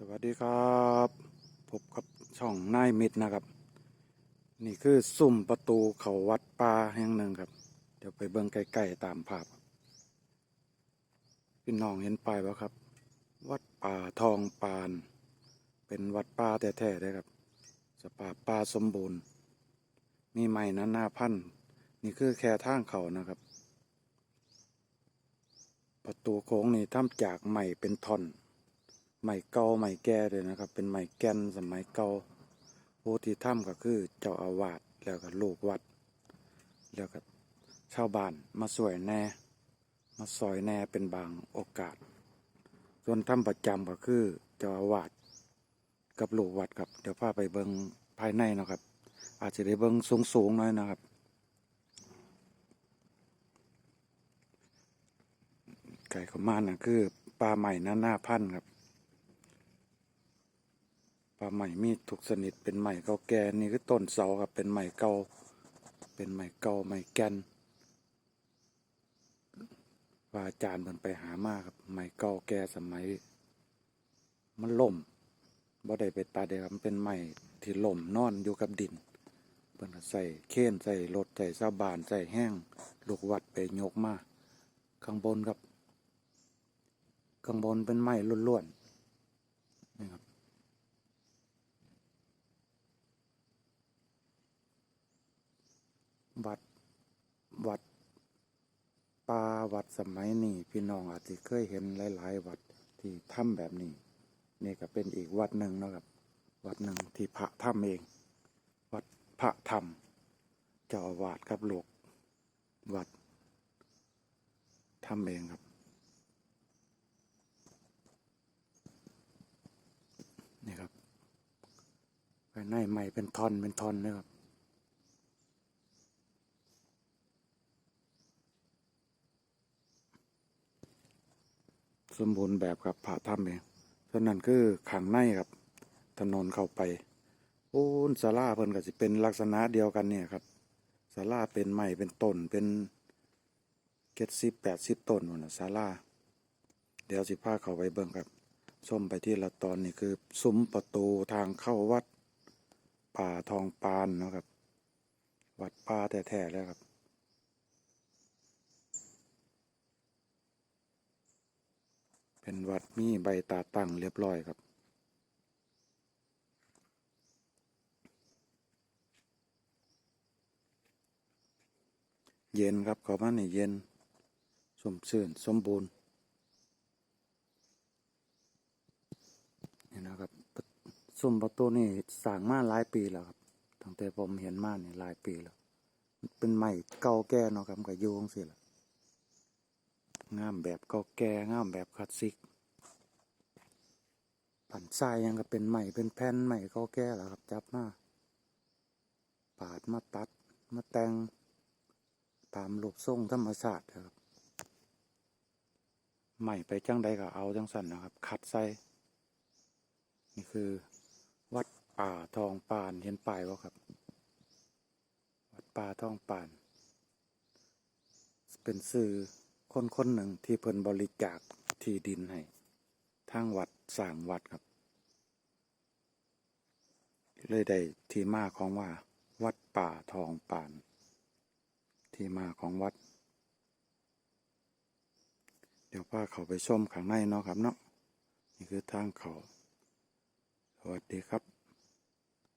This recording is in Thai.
สวัสดีครับพบกับช่องนายมิตรนะครับ นี่คือสุ่มประตูเขาวัดป่าแห่งหนึ่งครับ เดี๋ยวไปเบิ่งใกล้ๆตามภาพพี่น้องเห็นป้ายปะครับ วัดป่าทองปาน เป็นวัดป่าแท้ๆเลยครับ สภาพป่าสมบูรณ์ มีไม้นานาพันนี่คือแค่ทางเขานะครับ ประตูโค้งนี่ทำจากไม้เป็นท่อน ใหม่เก่าใหม่แก่เลยนะครับ เป็นใหม่แก่นสมัยเก่าผู้ที่ถ้ำก็คือเจ้าอาวาสแล้วก็ลูกวัด แล้วก็ชาวบ้านมาสวยแน่ มาซอยแน่เป็นบางโอกาส ส่วนถ้ำประจำก็คือเจ้าอาวาสกับลูกวัดครับ เดี๋ยวพาไปเบิงภายในนะครับ อาจจะได้เบิงสูงๆหน่อยนะครับไก่ขมานนะคือปลาใหม่หน้าหน้าพันครับ ปลาใหม่มีทุกชนิดเป็นใหม่เก่าแก่นี่คือต้นเสาครับเป็นใหม่เก่าเป็นใหม่เก่าใหม่แก่นว่าอาจารย์มันไปหามากครับใหม่เก่าแก่สมัย มันล่มบ่ได้ไปตัดเลยครับมันเป็นใหม่ที่ล่มนอนอยู่กับดินเพิ่นใส่เค้นใส่รถใส่ซาบานใส่แห้งลูกวัดไปยกมาข้างบนครับ ข้างบนเป็นไม้ล้วนๆนี่ครับ วัด วัดป่า วัดสมัยนี้พี่น้องอาจจะเคยเห็นหลาย ๆ วัดที่ทำแบบนี้ นี่ก็เป็นอีกวัดหนึ่งนะครับ วัดหนึ่งที่พระทำเอง วัดพระธรรมเจ้าอาวาสครับหลูกวัดทำเองครับ นี่ครับภายในใหม่เป็นท่อนเป็นท่อนนะครับ สมบูรณ์แบบครับผ่าถ้ำเองฉะนั้นคือขังในครับ ถนนเข้าไปโอ้นศาลาเพิ่นก็สิเป็นลักษณะเดียวกันเนี่ยครับศาลาเป็นไม้เป็นต้นเป็นเจ็ดสิบแปดสิบต้นหมดนะศาลาเดี๋ยวสิพาเข้าไปเบิ่งครับส้มไปที่ละตอนนี่คือซุ้มประตูทางเข้าวัดป่าทองปานนะครับ วัดป่าแท้ๆแล้วครับ เป็นวัดมีใบตาตั้งเรียบร้อยครับ เย็นครับเขามานี่เย็น สมชื่น สมบูรณ์นี่นะครับซุ้มประตูนี่สร้างมาหลายปีแล้วครับ ตั้งแต่ผมเห็นมาเนี่หลายปีแล้ว เป็นใหม่เก่าแก่เนาะครับกับโยงสิล่ะ งามแบบเก่าแก่งามแบบคลาสสิกผันทรายยังก็เป็นใหม่เป็นแผ่นใหม่เก่าแก่แล้วครับ จับมาปาดมาตัดมาแต่งตามรูปทรงธรรมชาติครับใหม่ไปจังใดก็เอาจังสันนะครับคัดใส่นี่คือ วัดป่าทองปานเห็นป้ายวะครับ วัดป่าทองปาน เป็นสื่อ คนคนหนึ่งที่เพิ่นบริจาคที่ดินให้ทางวัดสร้างวัดครับ เลยได้ที่มาของว่า วัดป่าทองป่าน ที่มาของวัด เดี๋ยวพาเขาไปชมข้างในเนาะครับเนาะนี่คือทางเขา สวัสดีครับ